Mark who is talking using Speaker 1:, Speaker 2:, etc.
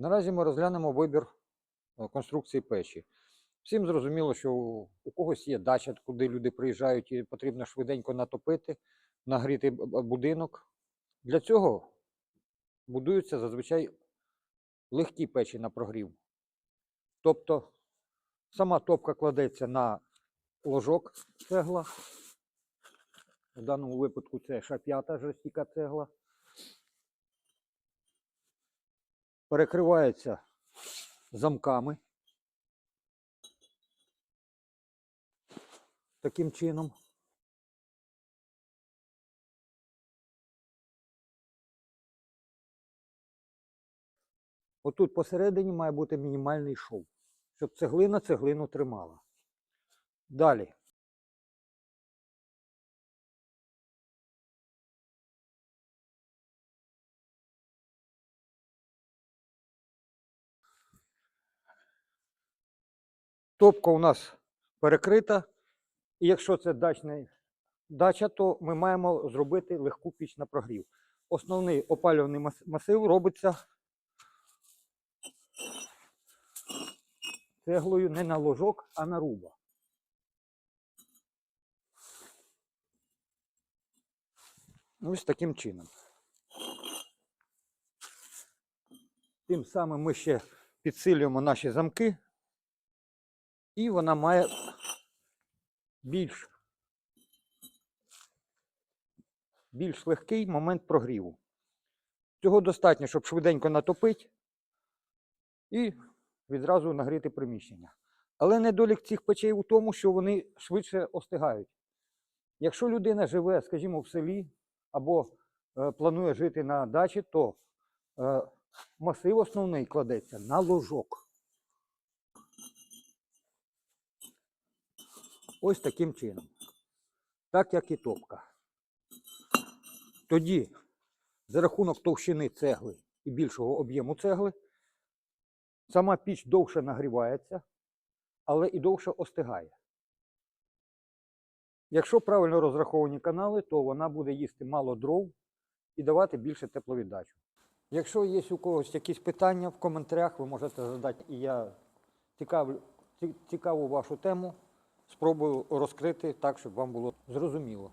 Speaker 1: Наразі ми розглянемо вибір е, конструкції печі. Всім зрозуміло, що у когось є дача, куди люди приїжджають і потрібно швиденько натопити, нагріти будинок. Для цього будуються зазвичай легкі печі на прогрів. Тобто сама топка кладеться на ложок цегла. В даному випадку це шап'ята жорстіка цегла. Перекривається замками. Таким чином. Отут посередині має бути мінімальний шов, щоб цеглина цеглину тримала. Далі. Топка у нас перекрита. І якщо це дачна дача, то ми маємо зробити легку піч на прогрів. Основний опалюваний масив робиться цеглою не на ложок, а на руба. Ось таким чином. Тим самим ми ще підсилюємо наші замки, і вона має більш, більш легкий момент прогріву. Цього достатньо, щоб швиденько натопити і відразу нагріти приміщення. Але недолік цих печей у тому, що вони швидше остигають. Якщо людина живе, скажімо, в селі або е, планує жити на дачі, то е, масив основний кладеться на ложок. Ось таким чином. Так як і топка. Тоді, за рахунок товщини цегли і більшого об'єму цегли, сама піч довше нагрівається, але і довше остигає. Якщо правильно розраховані канали, то вона буде їсти мало дров і давати більше тепловіддачу. Якщо є у когось якісь питання в коментарях, ви можете задати, і я цікавлю, цікаву вашу тему спробую розкрити так, щоб вам було зрозуміло.